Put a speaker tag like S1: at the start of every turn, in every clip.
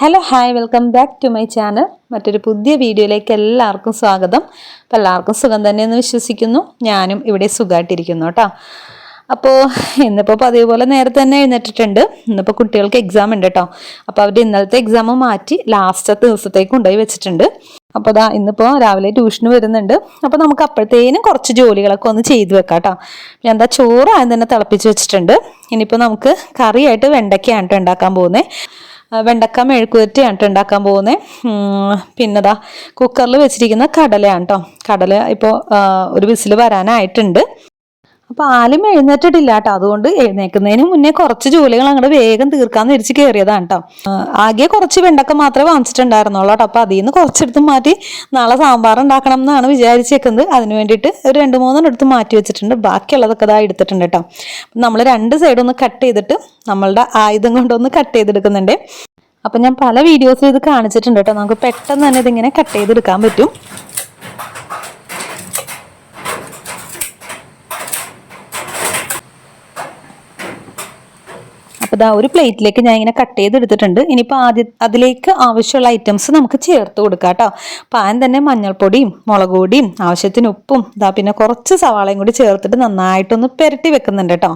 S1: Hello hi welcome back to my channel മറ്റൊരു പുതിയ വീഡിയോയിലേക്ക് എല്ലാവർക്കും സ്വാഗതം. അപ്പം എല്ലാവർക്കും സുഖം തന്നെയെന്ന് വിശ്വസിക്കുന്നു. ഞാനും ഇവിടെ സുഖമായിട്ടിരിക്കുന്നു കേട്ടോ. അപ്പോൾ ഇന്നിപ്പോൾ പതിവ് പോലെ നേരത്തെ തന്നെ എഴുന്നേറ്റിട്ടുണ്ട്. ഇന്നിപ്പോൾ കുട്ടികൾക്ക് എക്സാം ഉണ്ട് കേട്ടോ. അപ്പോൾ അവർ ഇന്നലത്തെ എക്സാം മാറ്റി ലാസ്റ്റത്തെ ദിവസത്തേക്ക് കൊണ്ടുപോയി വെച്ചിട്ടുണ്ട്. അപ്പോൾ അതാ ഇന്നിപ്പോൾ രാവിലെ ട്യൂഷന് വരുന്നുണ്ട്. അപ്പോൾ നമുക്ക് അപ്പോഴത്തേനും കുറച്ച് ജോലികളൊക്കെ ഒന്ന് ചെയ്തു വെക്കാം കേട്ടോ. ഞാൻ എന്താ ചോറ് ആദ്യം തന്നെ തിളപ്പിച്ച് വെച്ചിട്ടുണ്ട്. ഇനിയിപ്പോൾ നമുക്ക് കറിയായിട്ട് വെണ്ടയ്ക്കാണ് ഉണ്ടാക്കാൻ പോകുന്നത്. വെണ്ടക്ക മെഴുക്കുവരട്ടിയാണ് കേട്ടോ ഉണ്ടാക്കാൻ പോകുന്നത് പിന്നെതാ കുക്കറിൽ വെച്ചിരിക്കുന്ന കടലയാണ് കേട്ടോ കടല ഇപ്പോൾ ഒരു വിസിൽ വരാനായിട്ടുണ്ട്. അപ്പോൾ ആലും എഴുന്നേറ്റിട്ടില്ല കേട്ടോ. അതുകൊണ്ട് എഴുന്നേക്കുന്നതിന് മുന്നേ കുറച്ച് ജോലികൾ അങ്ങോട്ട് വേഗം തീർക്കാന്ന് തിരിച്ച് കയറിയതാണ് കേട്ടോ. ആകെ കുറച്ച് വെണ്ടക്ക മാത്രമേ വാങ്ങിച്ചിട്ടുണ്ടായിരുന്നുള്ളൂ കേട്ടോ. അപ്പോൾ അതിൽ നിന്ന് കുറച്ചെടുത്ത് മാറ്റി നാളെ സാമ്പാർ ഉണ്ടാക്കണം എന്നാണ് വിചാരിച്ചേക്കുന്നത്. അതിന് വേണ്ടിയിട്ട് ഒരു രണ്ട് മൂന്നെണ്ണം എടുത്ത് മാറ്റി വെച്ചിട്ടുണ്ട്. ബാക്കിയുള്ളതൊക്കെ ഇതാ എടുത്തിട്ടുണ്ട് കേട്ടോ. നമ്മൾ രണ്ട് സൈഡ് ഒന്ന് കട്ട് ചെയ്തിട്ട് നമ്മളുടെ ആയുധം കൊണ്ടൊന്ന് കട്ട് ചെയ്തെടുക്കുന്നുണ്ട്. അപ്പം ഞാൻ പല വീഡിയോസും ഇത് കാണിച്ചിട്ടുണ്ട് കേട്ടോ. നമുക്ക് പെട്ടെന്ന് തന്നെ ഇതിങ്ങനെ കട്ട് ചെയ്തെടുക്കാൻ പറ്റും. അപ്പോൾ ആ ഒരു പ്ലേറ്റിലേക്ക് ഞാൻ ഇങ്ങനെ കട്ട് ചെയ്തെടുത്തിട്ടുണ്ട്. ഇനിയിപ്പോൾ ആദ്യം അതിലേക്ക് ആവശ്യമുള്ള ഐറ്റംസ് നമുക്ക് ചേർത്ത് കൊടുക്കാം കേട്ടോ. പാൻ തന്നെ മഞ്ഞൾപ്പൊടിയും മുളക് പൊടിയും ആവശ്യത്തിന് ഉപ്പും ഇതാ പിന്നെ കുറച്ച് സവാളയും കൂടി ചേർത്തിട്ട് നന്നായിട്ടൊന്ന് പുരട്ടി വെക്കുന്നുണ്ട് കേട്ടോ.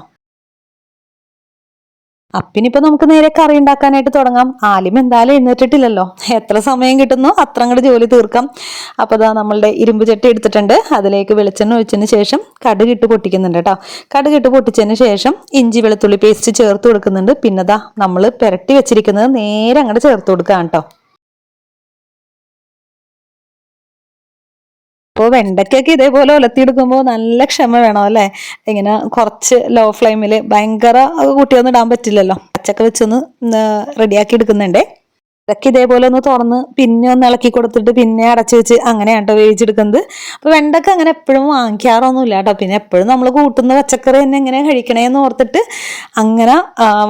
S1: അപ്പിനിപ്പോ നമുക്ക് നേരെ കറി ഉണ്ടാക്കാനായിട്ട് തുടങ്ങാം. ആലിം എന്തായാലും എഴുന്നേറ്റിട്ടില്ലല്ലോ. എത്ര സമയം കിട്ടുന്നു അത്ര ജോലി തീർക്കാം. അപ്പോൾ അതാ നമ്മളുടെ ഇരുമ്പ് ചട്ടി എടുത്തിട്ടുണ്ട്. അതിലേക്ക് വെളിച്ചെണ്ണ ഒഴിച്ചതിന് ശേഷം കടുകിട്ട് പൊട്ടിക്കുന്നുണ്ട് കേട്ടോ. കടുകിട്ട് പൊട്ടിച്ചതിന് ശേഷം ഇഞ്ചി വെളുത്തുള്ളി പേസ്റ്റ് ചേർത്ത് കൊടുക്കുന്നുണ്ട്. പിന്നെ ദാ നമ്മൾ പുരട്ടി വെച്ചിരിക്കുന്നത് നേരെ അങ്ങോട്ട് ചേർത്ത് കൊടുക്കാം കേട്ടോ. അപ്പോൾ വെണ്ടയ്ക്കൊക്കെ ഇതേപോലെ ഉലത്തിയെടുക്കുമ്പോൾ നല്ല ക്ഷമ വേണം അല്ലേ? ഇങ്ങനെ കുറച്ച് ലോ ഫ്ലെയിമിൽ ഭയങ്കര കുട്ടിയൊന്നും ഇടാൻ പറ്റില്ലല്ലോ. പച്ചക്ക വെച്ചൊന്ന് റെഡിയാക്കി എടുക്കുന്നുണ്ടേ. ഇതൊക്കെ ഇതേപോലെ ഒന്ന് തുറന്ന് പിന്നെ ഒന്ന് ഇളക്കി കൊടുത്തിട്ട് പിന്നെ അടച്ചു വെച്ച് അങ്ങനെയാണ് കേട്ടോ വേവിച്ചെടുക്കുന്നത്. അപ്പോൾ വെണ്ടക്ക അങ്ങനെ എപ്പോഴും വാങ്ങിക്കാറൊന്നുമില്ല കേട്ടോ. പിന്നെ എപ്പോഴും നമ്മൾ കൂട്ടുന്ന പച്ചക്കറി തന്നെ എങ്ങനെ കഴിക്കണേന്ന് ഓർത്തിട്ട് അങ്ങനെ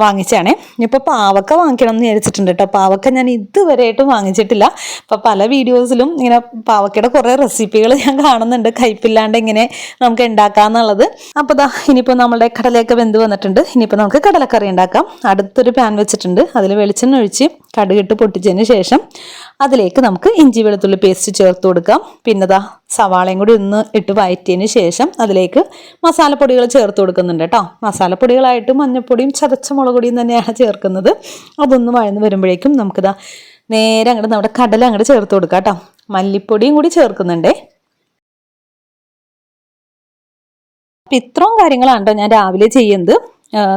S1: വാങ്ങിച്ചാണേ ഇനിയിപ്പോൾ പാവക്ക വാങ്ങിക്കണം എന്ന് വിചാരിച്ചിട്ടുണ്ട് കേട്ടോ. പാവക്ക ഞാൻ ഇതുവരെയായിട്ടും വാങ്ങിച്ചിട്ടില്ല. അപ്പോൾ പല വീഡിയോസിലും ഇങ്ങനെ പാവക്കയുടെ കുറേ റെസിപ്പികൾ ഞാൻ കാണുന്നുണ്ട്. കയ്പില്ലാണ്ട് ഇങ്ങനെ നമുക്ക് ഉണ്ടാക്കാന്നുള്ളത്. അപ്പോൾ ദാ ഇനിയിപ്പോൾ നമ്മളുടെ കടലയൊക്കെ വെന്ത് വന്നിട്ടുണ്ട്. ഇനിയിപ്പോൾ നമുക്ക് കടലക്കറി ഉണ്ടാക്കാം. അടുത്തൊരു പാൻ വെച്ചിട്ടുണ്ട്. അതിൽ വെളിച്ചെണ്ണ ഒഴിച്ച് കടുകിട്ട് പൊട്ടിച്ചതിന് ശേഷം അതിലേക്ക് നമുക്ക് ഇഞ്ചി വെളുത്തുള്ളി പേസ്റ്റ് ചേർത്ത് കൊടുക്കാം. പിന്നെ ദാ സവാളയും കൂടി ഒന്ന് ഇട്ട് വയറ്റിയതിന് ശേഷം അതിലേക്ക് മസാലപ്പൊടികൾ ചേർത്ത് കൊടുക്കുന്നുണ്ട് കേട്ടോ. മസാലപ്പൊടികളായിട്ട് മഞ്ഞൾപ്പൊടിയും ചതച്ച മുളക് പൊടിയും തന്നെയാണ് ചേർക്കുന്നത്. അതൊന്ന് വഴന്ന് വരുമ്പോഴേക്കും നമുക്കിതാ നേരെ അങ്ങോട്ട് നമ്മുടെ കടല അങ്ങോട്ട് ചേർത്ത് കൊടുക്കാം കേട്ടോ. മല്ലിപ്പൊടിയും കൂടി ചേർക്കുന്നുണ്ടേ. അപ്പം ഇത്രയും കാര്യങ്ങളാണ് കേട്ടോ ഞാൻ രാവിലെ ചെയ്യുന്നത്.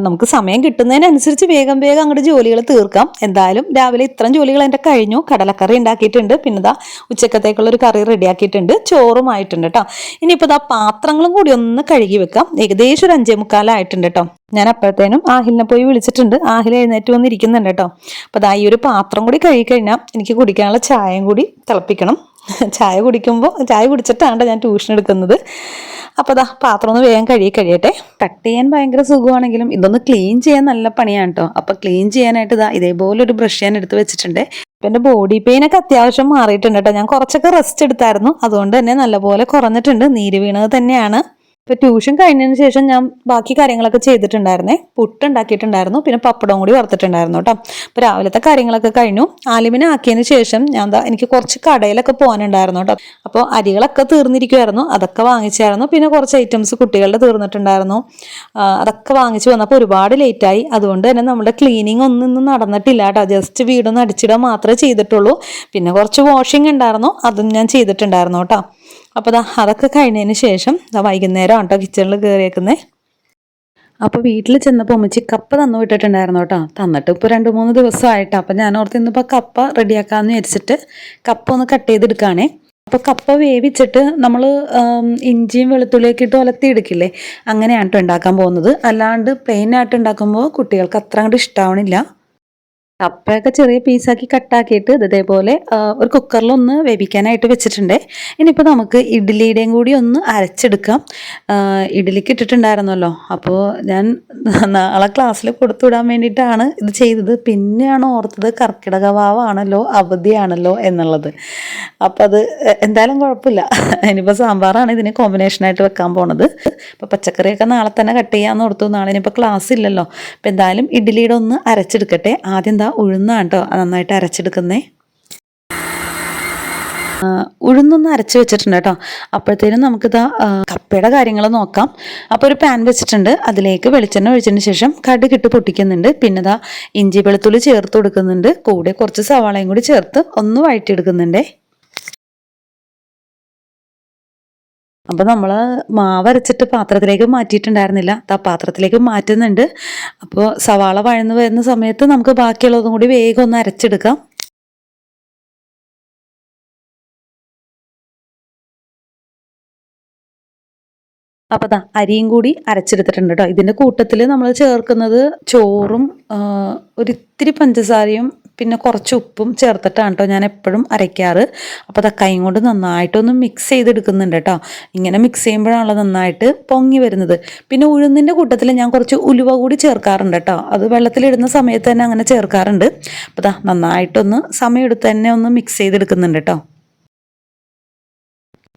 S1: നമുക്ക് സമയം കിട്ടുന്നതിനനുസരിച്ച് വേഗം വേഗം അങ്ങോട്ട് ജോലികൾ തീർക്കാം. എന്തായാലും രാവിലെ ഇത്രയും ജോലികൾ എന്റെ കഴിഞ്ഞു. കടലക്കറി ഉണ്ടാക്കിയിട്ടുണ്ട്. പിന്നെ ഇതാ ഉച്ചക്കത്തേക്കുള്ള ഒരു കറി റെഡിയാക്കിയിട്ടുണ്ട് ചോറുമായിട്ടുണ്ട് കേട്ടോ ഇനിയിപ്പോൾ ഇതാ പാത്രങ്ങളും കൂടി ഒന്ന് കഴുകി വെക്കാം. ഏകദേശം ഒരു അഞ്ചേ മുക്കാലായിട്ടുണ്ട് കേട്ടോ ഞാൻ അപ്പോഴത്തേനും ആഹിലിനെ പോയി വിളിച്ചിട്ടുണ്ട്. ആഹിൽ എഴുന്നേറ്റ് വന്നിരിക്കുന്നുണ്ട് കേട്ടോ അപ്പോൾ അതാ ഈ ഒരു പാത്രം കൂടി കഴുകി കഴിഞ്ഞാൽ എനിക്ക് കുടിക്കാനുള്ള ചായയും കൂടി തിളപ്പിക്കണം. ചായ കുടിക്കുമ്പോൾ ചായ കുടിച്ചിട്ടാണ് ഞാൻ ട്യൂഷൻ എടുക്കുന്നത്. അപ്പോൾ അതാ പാത്രം ഒന്ന് വേഗം കഴുകി കഴിയട്ടെ. കട്ട് ചെയ്യാൻ ഭയങ്കര സുഖമാണെങ്കിലും ഇതൊന്ന് ക്ലീൻ ചെയ്യാൻ നല്ല പണിയാണ് കേട്ടോ അപ്പോൾ ക്ലീൻ ചെയ്യാനായിട്ട് ഇതാ ഇതേപോലെ ഒരു ബ്രഷ് ഞാൻ എടുത്ത് വെച്ചിട്ടുണ്ട്. ഇപ്പം എന്റെ ബോഡി പെയിൻ ഒക്കെ അത്യാവശ്യം മാറിയിട്ടുണ്ട് കേട്ടോ ഞാൻ കുറച്ചൊക്കെ റെസ്റ്റ് എടുത്തായിരുന്നു. അതുകൊണ്ട് തന്നെ നല്ലപോലെ കുറഞ്ഞിട്ടുണ്ട്. നീര് വീണത് തന്നെയാണ്. ഇപ്പൊ ട്യൂഷൻ കഴിഞ്ഞതിന് ശേഷം ഞാൻ ബാക്കി കാര്യങ്ങളൊക്കെ ചെയ്തിട്ടുണ്ടായിരുന്നേ. പുട്ട് ഉണ്ടാക്കിയിട്ടുണ്ടായിരുന്നു. പിന്നെ പപ്പടവും കൂടി വറുത്തിട്ടുണ്ടായിരുന്നു കേട്ടോ. അപ്പൊ രാവിലത്തെ കാര്യങ്ങളൊക്കെ കഴിഞ്ഞു. ആലിമിനെ ആക്കിയതിന് ശേഷം ഞാൻ എന്താ എനിക്ക് കുറച്ച് കടയിലൊക്കെ പോകാനുണ്ടായിരുന്നു കേട്ടോ. അപ്പോൾ അരികളൊക്കെ തീർന്നിരിക്കുമായിരുന്നു അതൊക്കെ വാങ്ങിച്ചായിരുന്നു. പിന്നെ കുറച്ച് ഐറ്റംസ് കുട്ടികളുടെ തീർന്നിട്ടുണ്ടായിരുന്നു. അതൊക്കെ വാങ്ങിച്ചു വന്നപ്പോൾ ഒരുപാട് ലേറ്റായി അതുകൊണ്ട് തന്നെ നമ്മുടെ ക്ലീനിങ് ഒന്നും നടന്നിട്ടില്ല കേട്ടോ. ജസ്റ്റ് വീടൊന്ന് അടിച്ചിടാൻ മാത്രമേ ചെയ്തിട്ടുള്ളൂ. പിന്നെ കുറച്ച് വാഷിംഗ് ഉണ്ടായിരുന്നു. അതും ഞാൻ ചെയ്തിട്ടുണ്ടായിരുന്നു കേട്ടോ. അപ്പോൾ ദാ അതൊക്കെ കഴിഞ്ഞതിന് ശേഷം വൈകുന്നേരം കേട്ടോ കിച്ചണിൽ കയറിയേക്കുന്നത് അപ്പോൾ വീട്ടിൽ ചെന്നപ്പോൾ ഉമ്മച്ചി കപ്പ തന്നു വിട്ടിട്ടുണ്ടായിരുന്നു കേട്ടോ. തന്നിട്ട് ഇപ്പോൾ രണ്ട് മൂന്ന് ദിവസമായിട്ടോ. അപ്പം ഞാൻ ഓർത്ത് ഇന്നിപ്പോൾ കപ്പ റെഡിയാക്കാമെന്ന് വിചാരിച്ചിട്ട് കപ്പ ഒന്ന് കട്ട് ചെയ്തെടുക്കുകയാണേ അപ്പോൾ കപ്പ വേവിച്ചിട്ട് നമ്മൾ ഇഞ്ചിയും വെളുത്തുള്ളിയൊക്കെ ഇട്ട് ഒലത്തി എടുക്കില്ലേ? അങ്ങനെയാണ് കേട്ടോ ഉണ്ടാക്കാൻ പോകുന്നത്. അല്ലാണ്ട് പ്ലെയിൻ ആയിട്ട് ഉണ്ടാക്കുമ്പോൾ കുട്ടികൾക്ക് അത്ര അങ്ങോട്ട് ഇഷ്ടമാവണില്ല കപ്പയൊക്കെ ചെറിയ പീസാക്കി കട്ടാക്കിയിട്ട് ഇതേപോലെ ഒരു കുക്കറിലൊന്ന് വേവിക്കാനായിട്ട് വെച്ചിട്ടുണ്ട്. ഇനിയിപ്പോൾ നമുക്ക് ഇഡ്ഡലിയുടെയും കൂടി ഒന്ന് അരച്ചെടുക്കാം. ഇഡ്ഡലിക്ക് ഇട്ടിട്ടുണ്ടായിരുന്നല്ലോ. അപ്പോൾ ഞാൻ നാളെ ക്ലാസ്സിൽ കൊടുത്തുവിടാൻ വേണ്ടിയിട്ടാണ് ഇത് ചെയ്തത്. പിന്നെയാണ് ഓർത്തത് കർക്കിടക വാവാണല്ലോ അവധിയാണല്ലോ എന്നുള്ളത്. അപ്പോൾ അത് എന്തായാലും കുഴപ്പമില്ല. ഇനിയിപ്പോൾ സാമ്പാറാണ് ഇതിന് കോമ്പിനേഷനായിട്ട് വെക്കാൻ പോണത്. ഇപ്പോൾ പച്ചക്കറിയൊക്കെ നാളെ തന്നെ കട്ട് ചെയ്യാമെന്ന് ഓർത്തു. നാളെ ഇനിയിപ്പോൾ ക്ലാസ് ഇല്ലല്ലോ. അപ്പോൾ എന്തായാലും ഇഡ്ഡലിയുടെ ഒന്ന് അരച്ചെടുക്കട്ടെ. ആദ്യം ദാ ഉഴുന്നാണ് കേട്ടോ. നന്നായിട്ട് അരച്ചെടുക്കുന്നേ. ഉഴുന്നൊന്ന് അരച്ച് വെച്ചിട്ടുണ്ട് കേട്ടോ. അപ്പോഴത്തേനും നമുക്കിതാ കപ്പയുടെ കാര്യങ്ങൾ നോക്കാം. അപ്പോൾ ഒരു പാൻ വെച്ചിട്ടുണ്ട്. അതിലേക്ക് വെളിച്ചെണ്ണ ഒഴിച്ചതിന് ശേഷം കടുകിട്ട് പൊട്ടിക്കുന്നുണ്ട്. പിന്നെ ഇതാ ഇഞ്ചി വെളുത്തുള്ളി ചേർത്ത് കൊടുക്കുന്നുണ്ട്. കൂടെ കുറച്ച് സവാളയും കൂടി ചേർത്ത് ഒന്ന് വഴറ്റിയെടുക്കുന്നുണ്ടേ. അപ്പോൾ നമ്മൾ മാവരച്ചിട്ട് പാത്രത്തിലേക്ക് മാറ്റിയിട്ടുണ്ടായിരുന്നില്ല. ആ പാത്രത്തിലേക്ക് മാറ്റുന്നുണ്ട്. അപ്പോൾ സവാള വഴന്ന് വരുന്ന സമയത്ത് നമുക്ക് ബാക്കിയുള്ളതും കൂടി വേഗം ഒന്ന് അരച്ചെടുക്കാം. അപ്പോൾ ദാ അരിയും കൂടി അരച്ചെടുത്തിട്ടുണ്ട് കേട്ടോ ഇതിന്റെ കൂട്ടത്തിൽ നമ്മൾ ചേർക്കുന്നത് ചോറും ഒരിത്തിരി പഞ്ചസാരയും പിന്നെ കുറച്ച് ഉപ്പും ചേർത്തിട്ടാണ് കേട്ടോ ഞാൻ എപ്പോഴും അരയ്ക്കാറ്. അപ്പോൾ അത് കൈ കൊണ്ട് നന്നായിട്ടൊന്ന് മിക്സ് ചെയ്തെടുക്കുന്നുണ്ട് കേട്ടോ ഇങ്ങനെ മിക്സ് ചെയ്യുമ്പോഴാണല്ലോ നന്നായിട്ട് പൊങ്ങി വരുന്നത്. പിന്നെ ഉഴുന്നിന്റെ കൂട്ടത്തിൽ ഞാൻ കുറച്ച് ഉലുവ കൂടി ചേർക്കാറുണ്ട് കേട്ടോ അത് വെള്ളത്തിലിടുന്ന സമയത്ത് തന്നെ അങ്ങനെ ചേർക്കാറുണ്ട്. അപ്പോൾ ദാ നന്നായിട്ടൊന്ന് സമയമെടുത്ത് തന്നെ ഒന്ന് മിക്സ് ചെയ്തെടുക്കുന്നുണ്ട് കേട്ടോ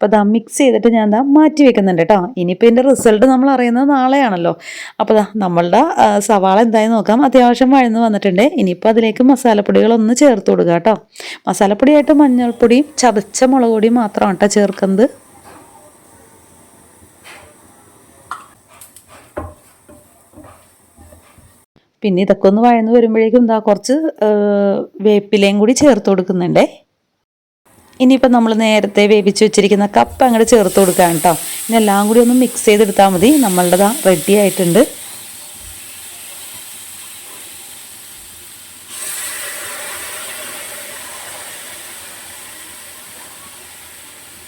S1: അപ്പോൾ ദാ മിക്സ് ചെയ്തിട്ട് ഞാൻ ദാ മാറ്റി വെക്കുന്നുണ്ട് കേട്ടോ ഇനിയിപ്പോൾ ഇതിന്റെ റിസൾട്ട് നമ്മൾ അറിയുന്നത് നാളെയാണല്ലോ. അപ്പോൾ ദാ നമ്മളുടെ സവാള എന്തായാലും നോക്കാം. അത്യാവശ്യം വഴന്ന് വന്നിട്ടുണ്ട്. ഇനിയിപ്പോൾ അതിലേക്ക് മസാലപ്പൊടികളൊന്ന് ചേർത്ത് കൊടുക്കുക കേട്ടോ മസാലപ്പൊടിയായിട്ട് മഞ്ഞൾപ്പൊടിയും ചതച്ച മുളക് പൊടിയും മാത്രമാണ് കേട്ടോ ചേർക്കുന്നത്. പിന്നെ ഇതൊക്കെ ഒന്ന് വഴന്ന് വരുമ്പോഴേക്കും എന്താ കുറച്ച് വേപ്പിലയും കൂടി ചേർത്ത് കൊടുക്കുന്നുണ്ടേ. ഇനിയിപ്പോൾ നമ്മൾ നേരത്തെ വേവിച്ച് വെച്ചിരിക്കുന്ന കപ്പ അങ്ങോട്ട് ചേർത്ത് കൊടുക്കാം കേട്ടോ ഇനി എല്ലാം കൂടി ഒന്ന് മിക്സ് ചെയ്തെടുത്താൽ മതി. നമ്മളുടെ റെഡി ആയിട്ടുണ്ട്.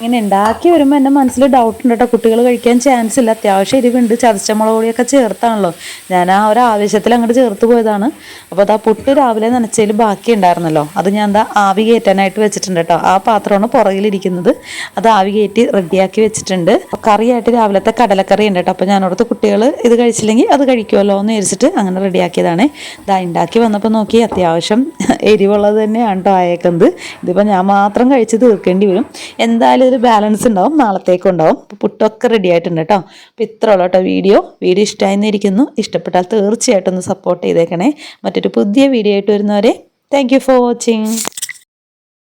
S1: ഇങ്ങനെ ഉണ്ടാക്കി വരുമ്പോൾ എന്റെ മനസ്സിൽ ഡൗട്ട് ഉണ്ട് കേട്ടോ കുട്ടികൾ കഴിക്കാൻ ചാൻസ് ഇല്ല. അത്യാവശ്യം എരിവുണ്ട്. ചതച്ച മുളക് പൊടിയൊക്കെ ചേർത്താണല്ലോ. ഞാൻ ആ ഒരു ആവേശത്തിൽ അങ്ങോട്ട് ചേർത്ത് പോയതാണ്. അപ്പോൾ അതാ പുട്ട് രാവിലെ നനച്ചതിൽ ബാക്കി ഉണ്ടായിരുന്നല്ലോ. അത് ഞാൻ എന്താ ആവി കയറ്റാനായിട്ട് വെച്ചിട്ടുണ്ട് കേട്ടോ ആ പാത്രമാണ് പുറകിലിരിക്കുന്നത് അത് ആവി കയറ്റി റെഡിയാക്കി വെച്ചിട്ടുണ്ട്. കറിയായിട്ട് രാവിലത്തെ കടലക്കറി ഉണ്ട് കേട്ടോ അപ്പോൾ ഞാനോടത്ത് കുട്ടികൾ ഇത് കഴിച്ചില്ലെങ്കിൽ അത് കഴിക്കുമല്ലോ എന്ന് വിചാരിച്ചിട്ട് അങ്ങനെ റെഡിയാക്കിയതാണ് ഇതാ ഉണ്ടാക്കി വന്നപ്പോൾ നോക്കി അത്യാവശ്യം എരിവുള്ളത് തന്നെയാണ് കേട്ടോ ആയേക്കുന്നത്. ഇതിപ്പോൾ ഞാൻ മാത്രം കഴിച്ച് തീർക്കേണ്ടി വരും. എന്തായാലും ഇതിൽ ബാലൻസ് ഉണ്ടാവും നാളത്തേക്കും ഉണ്ടാവും. അപ്പോൾ പുട്ടൊക്കെ റെഡി ആയിട്ടുണ്ട് കേട്ടോ. അപ്പോൾ ഇത്ര ഉള്ളൂ കേട്ടോ വീഡിയോ വീഡിയോ ഇഷ്ടമായിരിക്കുന്നു ഇഷ്ടപ്പെട്ടാൽ തീർച്ചയായിട്ടും ഒന്ന് സപ്പോർട്ട് ചെയ്തേക്കണേ. മറ്റൊരു പുതിയ വീഡിയോ ആയിട്ട് വരുന്നവരെ താങ്ക് ഫോർ വാച്ചിങ്